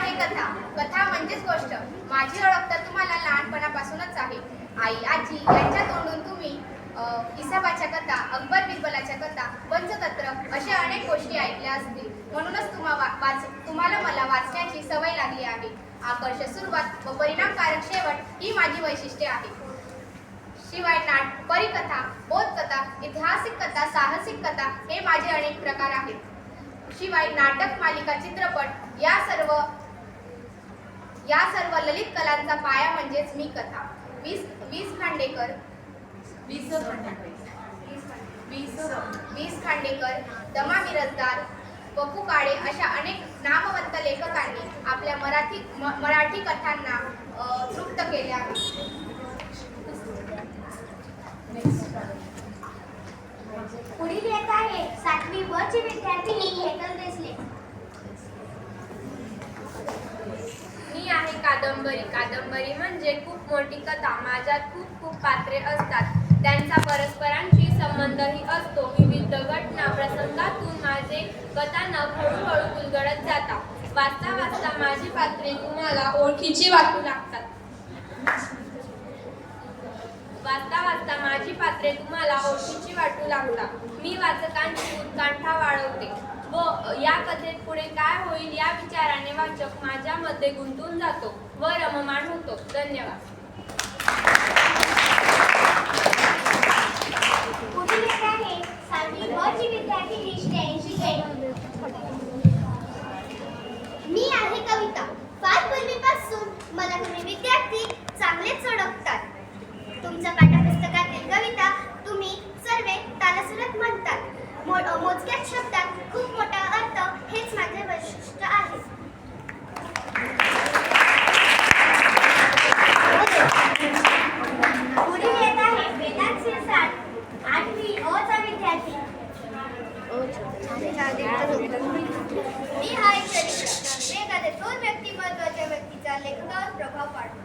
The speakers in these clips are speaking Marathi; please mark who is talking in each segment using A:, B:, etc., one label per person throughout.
A: आहे कथा. कथा म्हणजेच गोष्ट. माझी ओळख तर तुम्हाला लहानपणापासूनच आहे. आई आजी यांच्या तोंडून तुम्ही इसाबाच्या कथा अकबर बिरबलाच्या कथा पंचतंत्र अशा अनेक गोष्टी ऐकल्या असतील. म्हणूनच तुम्हा वा- वाच तुम्हाला मला वाचण्याची सवय लागली आहे. आकर्षक सुरुवात व परिणामकारक शेवट ही माझी वैशिष्ट्ये आहे शिवाय नाट परिकथा बोधकथा ऐतिहासिक कथा साहसिक कथा हे माझे अनेक प्रकार आहेत. शिवाय नाटक मालिका चित्रपट या सर्व या सर्व ललित कलांचा पाया म्हणजेच मी कथा. वीस वीस खांडेकर.
B: वीस वीस
A: खांडेकर दमा मिरजदार पप्पू काळे अशा अनेक नामवंत लेखकांनी आपल्या मराठी मराठी कथांना तृप्त केले आहे.
C: पुढील येत आहे सातवी ब ची विद्यार्थिनी हेतल
D: मी आहे कादंबरी. कादंबरी म्हणजे खूप मोठी कथा. माझ्यात खूप खूप पात्रे असतात. त्यांचा परस्परांशी संबंधही असतो. विविध घटना प्रसंगातून माझे कथानक हळूहळू उलगडत जातात. वाचता वाचता माझी पात्रे तुम्हाला ओळखीची वाटू लागतात. वाचता वाचता माझी पात्रे तुम्हाला ओळखीची वाटू लागतात मी वाचकांची उत्कंठा वाढवते. व या कथेत पुढे काय होईल या विचाराने वाचक माझ्यामध्ये गुंतून जातो व रममाण होतो. धन्यवाद.
C: मी आहे कविता. फार पूर्वीपासून मला तुम्ही तालसुरत म्हणतात मो- मोजक्याच शब्दात खूप मोठा अर्थ हेच माझे वैशिष्ट्य आहे. येत आहे आठवी विद्यार्थी. मी हा एक चरित्र एखाद्या दोन व्यक्तिमत्वाच्या व्यक्तीचा लेखकावर प्रभाव पाडतो.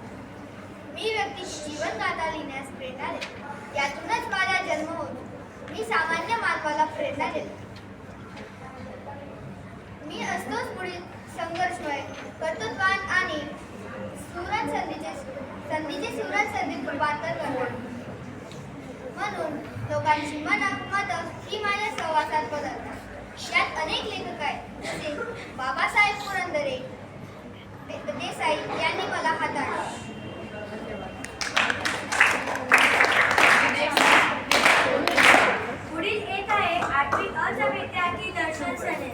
C: मी व्यक्तीची जीवनगाथा लिहिण्यास प्रेरणा देते. यातूनच आम्हाला प्रेरणा देते. मी असतोच पुढील संघर्षमय कर्तृत्वान आणि सुरत संधीचे संधीचे सुरत संधीत रूपांतर करतो म्हणून लोकांची मना मतं ही माझ्या सहवासात बदलतात. यात अनेक लेखक आहेत जसे बाबासाहेब पुरंदरे देसाई यांनी मला हाताळला पुढील येत आहे आठवी अ चा विद्यार्थी दर्शन सने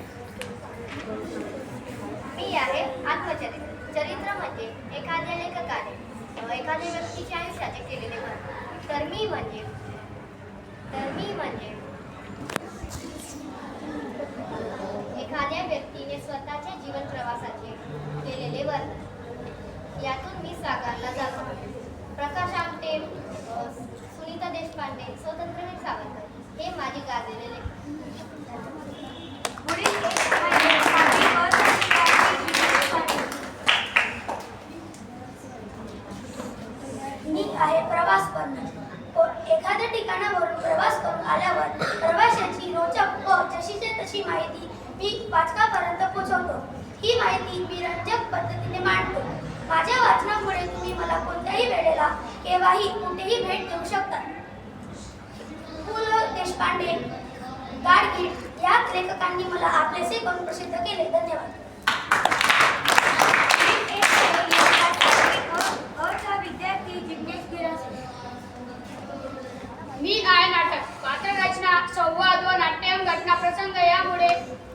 C: मी आहे आत्मचरित्र चरित्र म्हणजे एखाद्या लेखकाने एखाद्या व्यक्तीच्या आयुष्याचे केलेले वर्णन. तर मी म्हणजे तर मी म्हणजे एखाद्या व्यक्तीने स्वतःच्या जीवन प्रवासाचे केलेले वर्णन. यातून मी साकारला जातो. प्रकाश आमटे सुनीता देशपांडे स्वतंत्रवीर सावरकर. हे माझे गाजलेले लेखक पुढील एक आहे सातवी अ चा विद्यार्थी विजय पाटील.
E: मी आहे प्रवास करणार को- एखाद्या ठिकाणावरून प्रवास करून आल्यावर प्रवाशाची रोचक व जशीच्या तशी माहिती मी वाचकापर्यंत पोहोचवतो ही माहिती मी रंजक पद्धतीने मांडतो. माझ्या वाचनामुळे तुम्ही मला कोणत्याही वेळेला केव्हाही कुठेही भेट देऊ शकता पु ल देशपांडे गाडगीळ या लेखकांनी मला आपलेसे करून प्रसिद्ध केले. धन्यवाद.
C: विद्यार्थी
F: मी काय पात्ररचना संवाद व नाट्यम घटना प्रसंग यामुळे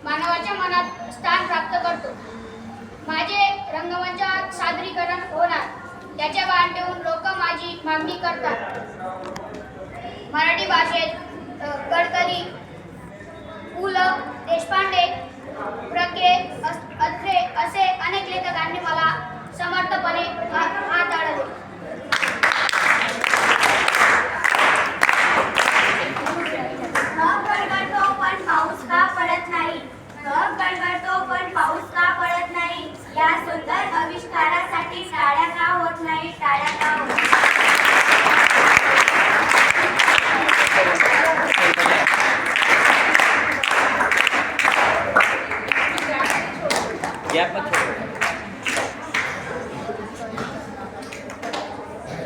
F: मानवाच्या मनात स्थान प्राप्त करतो. माझे रंगमंचावर सादरीकरण होणार त्याचे भान ठेवून लोक माझी मागणी करतात. मराठी भाषेत गडकरी पु ल देशपांडे प्रके अस- अत्रे असे अनेक लेखकांनी मला समर्थपणे
G: Yeah, but